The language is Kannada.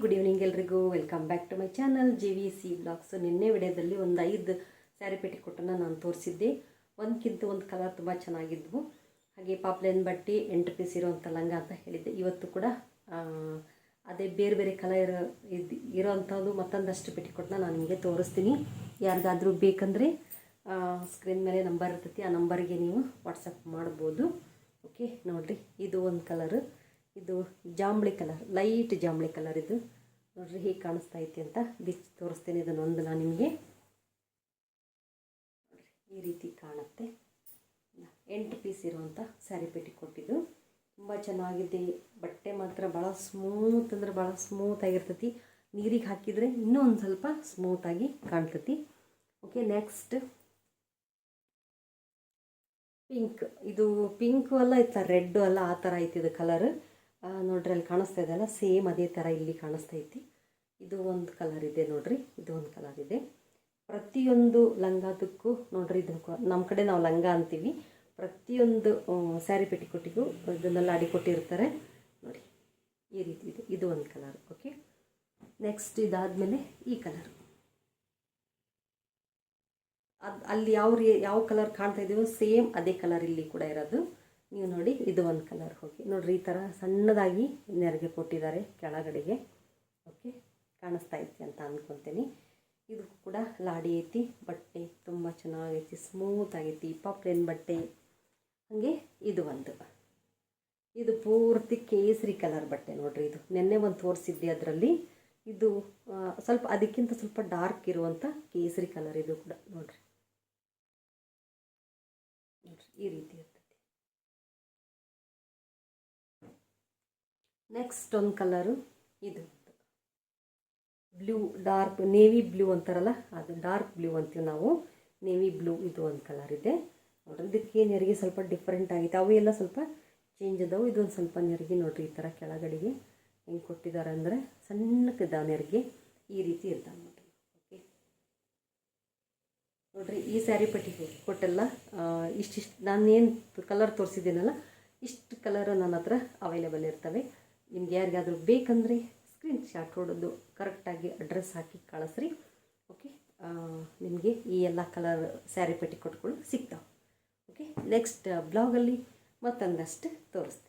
ಗುಡ್ ಈವ್ನಿಂಗ್ ಎಲ್ರಿಗೂ. Welcome back to my channel G V C blogs. ನಿನ್ನೆ ವಿಡಿಯೋದಲ್ಲಿ ಒಂದು ಐದು ಸ್ಯಾರಿ ಪೆಟ್ಟಿಕೊಟ್ಟನ್ನು ನಾನು ತೋರಿಸಿದ್ದೆ. ಒಂದಕ್ಕಿಂತ ಒಂದು ಕಲರ್ ತುಂಬ ಚೆನ್ನಾಗಿದ್ವು. ಹಾಗೆ ಪಾಪ್ಲೈನ್ ಬಟ್ಟೆ, ಎಂಟು ಪೀಸ್ ಇರೋವಂಥ ಲಂಗ ಅಂತ ಹೇಳಿದ್ದೆ. ಇವತ್ತು ಕೂಡ ಅದೇ ಬೇರೆ ಬೇರೆ ಕಲರ್ ಇದು ಇರೋವಂಥದ್ದು ಮತ್ತೊಂದಷ್ಟು ಪೆಟ್ಟಿಕೊಟ್ಟನ್ನ ನಾನು ನಿಮಗೆ ತೋರಿಸ್ತೀನಿ. ಯಾರಿಗಾದರೂ ಬೇಕಂದರೆ ಸ್ಕ್ರೀನ್ ಮೇಲೆ ನಂಬರ್ ಇರ್ತೈತಿ, ಆ ನಂಬರ್ಗೆ ನೀವು ವಾಟ್ಸಪ್ ಮಾಡ್ಬೋದು. ಓಕೆ, ನೋಡಿರಿ, ಇದು ಒಂದು ಕಲರ್. ಇದು ಜಾಂಬಳಿ ಕಲರ್, ಲೈಟ್ ಜಾಂಬಳಿ ಕಲರ್ ಇದು. ನೋಡ್ರಿ ಹೀಗೆ ಕಾಣಿಸ್ತಾ ಐತಿ ಅಂತ ಬಿಚ್ಚಿ ತೋರಿಸ್ತೇನೆ ಇದನ್ನೊಂದು ನಾನು ನಿಮಗೆ. ಈ ರೀತಿ ಕಾಣುತ್ತೆ. ಎಂಟು ಪೀಸ್ ಇರುವಂಥ ಸ್ಯಾರಿ ಪೆಟ್ಟಿ ಕೊಟ್ಟಿದ್ದು. ತುಂಬ ಚೆನ್ನಾಗಿದೆ. ಬಟ್ಟೆ ಮಾತ್ರ ಭಾಳ ಸ್ಮೂತ್ ಅಂದ್ರೆ ಭಾಳ ಸ್ಮೂತ್ ಆಗಿರ್ತೈತಿ. ನೀರಿಗೆ ಹಾಕಿದರೆ ಇನ್ನೂ ಒಂದು ಸ್ವಲ್ಪ ಸ್ಮೂತಾಗಿ ಕಾಣ್ತತಿ. Okay, next. ಪಿಂಕ್, ಇದು ಪಿಂಕು ಅಲ್ಲ, ಇತ್ತ ರೆಡ್ಡು ಅಲ್ಲ, ಆ ಥರ ಐತಿ ಇದು ಕಲರ್. ನೋಡ್ರಿ, ಅಲ್ಲಿ ಕಾಣಿಸ್ತಾ ಇದೆಯಲ್ಲ ಸೇಮ್ ಅದೇ ಥರ ಇಲ್ಲಿ ಕಾಣಿಸ್ತಾ ಐತಿ. ಇದು ಒಂದು ಕಲರ್ ಇದೆ ನೋಡ್ರಿ, ಇದು ಒಂದು ಕಲರ್ ಇದೆ. ಪ್ರತಿಯೊಂದು ಲಂಗದಕ್ಕೂ ನೋಡ್ರಿ ಇದು ನಮ್ಮ ಕಡೆ ನಾವು ಲಂಗ ಅಂತೀವಿ. ಪ್ರತಿಯೊಂದು ಸ್ಯಾರಿ ಪೆಟ್ಟಿಕೊಟ್ಟಿಗೂ ಇದನ್ನೆಲ್ಲ ಅಡಿಕೊಟ್ಟಿರ್ತಾರೆ ನೋಡಿ, ಈ ರೀತಿ ಇದೆ. ಇದು ಒಂದು ಕಲರ್ ಓಕೆ ನೆಕ್ಸ್ಟ್ ಇದಾದಮೇಲೆ ಈ ಕಲರ್ ಅದು ಅಲ್ಲಿ ಯಾವ ರೀ ಯಾವ ಕಲರ್ ಕಾಣ್ತಾ ಇದೆಯೋ, ಸೇಮ್ ಅದೇ ಕಲರ್ ಇಲ್ಲಿ ಕೂಡ ಇರೋದು. ನೀವು ನೋಡಿ, ಇದು ಒಂದು ಕಲರ್ ಹೋಗಿ. ನೋಡಿರಿ, ಈ ಥರ ಸಣ್ಣದಾಗಿ ನೆರಿಗೆ ಕೊಟ್ಟಿದ್ದಾರೆ ಕೆಳಗಡೆಗೆ. ಓಕೆ ಕಾಣಿಸ್ತಾ ಐತಿ ಅಂತ ಅಂದ್ಕೊತೀನಿ ಇದು ಕೂಡ ಲಾಡಿ ಐತಿ, ಬಟ್ಟೆ ತುಂಬ ಚೆನ್ನಾಗೈತಿ ಸ್ಮೂತ್ ಆಗೈತಿ ಪಾಪ್ಲೇನ್ ಬಟ್ಟೆ. ಹಾಗೆ ಇದು ಒಂದು. ಇದು ಪೂರ್ತಿ ಕೇಸರಿ ಕಲರ್ ಬಟ್ಟೆ ನೋಡಿರಿ ಇದು. ನಿನ್ನೆ ಒಂದು ತೋರಿಸಿದ್ದೆ ಅದರಲ್ಲಿ. ಇದು ಸ್ವಲ್ಪ ಅದಕ್ಕಿಂತ ಸ್ವಲ್ಪ ಡಾರ್ಕ್ ಇರುವಂಥ ಕೇಸರಿ ಕಲರ್ ಇದು ಕೂಡ ನೋಡಿರಿ. ನೋಡ್ರಿ, ಈ ರೀತಿ ನೆಕ್ಸ್ಟ್ ಒಂದು ಕಲರು ಇದು. ಬ್ಲೂ ಡಾರ್ಕ್ ನೇವಿ ಬ್ಲೂ ಅಂತಾರಲ್ಲ, ಅದು ಡಾರ್ಕ್ ಬ್ಲೂ ಅಂತೀವಿ ನಾವು. ನೇವಿ ಬ್ಲೂ ಇದು ಒಂದು ಕಲರ್ ಇದೆ. ನೋಡ್ರಿ, ಇದಕ್ಕೆ ನೆರಿಗೆ ಸ್ವಲ್ಪ ಡಿಫ್ರೆಂಟ್ ಆಗಿತ್ತು. ಅವು ಎಲ್ಲ ಸ್ವಲ್ಪ ಚೇಂಜ್ ಅದಾವು ಇದೊಂದು ಸ್ವಲ್ಪ ನೆರಿಗೆ ನೋಡ್ರಿ, ಈ ಥರ ಕೆಳಗಡೆಗೆ ಹೆಂಗೆ ಕೊಟ್ಟಿದ್ದಾರೆ ಅಂದರೆ ಸಣ್ಣಕ್ಕಿದ್ದಾವೆ ನೆರಿಗೆ ಈ ರೀತಿ ಇರ್ತಾವೆ ನೋಡ್ರಿ. ಓಕೆ ನೋಡ್ರಿ, ಈ ಸ್ಯಾರಿ ಪಟ್ಟಿಗೆ ಕೊಟ್ಟೆಲ್ಲ ಇಷ್ಟಿಷ್ಟು ನಾನು ಏನು ಕಲರ್ ತೋರಿಸಿದ್ದೀನಲ್ಲ, ಇಷ್ಟು ಕಲರ್ ನನ್ನ ಹತ್ರ ಅವೈಲೇಬಲ್ ಇರ್ತವೆ. ನಿಮ್ಗೆ ಯಾರಿಗಾದರೂ ಬೇಕಂದರೆ ಸ್ಕ್ರೀನ್ ಶಾಟ್ ಹೊಡೋದು ಕರೆಕ್ಟಾಗಿ ಅಡ್ರೆಸ್ ಹಾಕಿ ಕಳಿಸ್ರಿ. ಓಕೆ ನಿಮಗೆ ಈ ಎಲ್ಲ ಕಲರ್ ಸ್ಯಾರಿ ಪೆಟ್ಟಿ ಕೊಟ್ಗಳು ಸಿಗ್ತಾವೆ. ಓಕೆ ನೆಕ್ಸ್ಟ್ ಬ್ಲಾಗಲ್ಲಿ ಮತ್ತೊಂದಷ್ಟು ತೋರಿಸ್ತೀನಿ.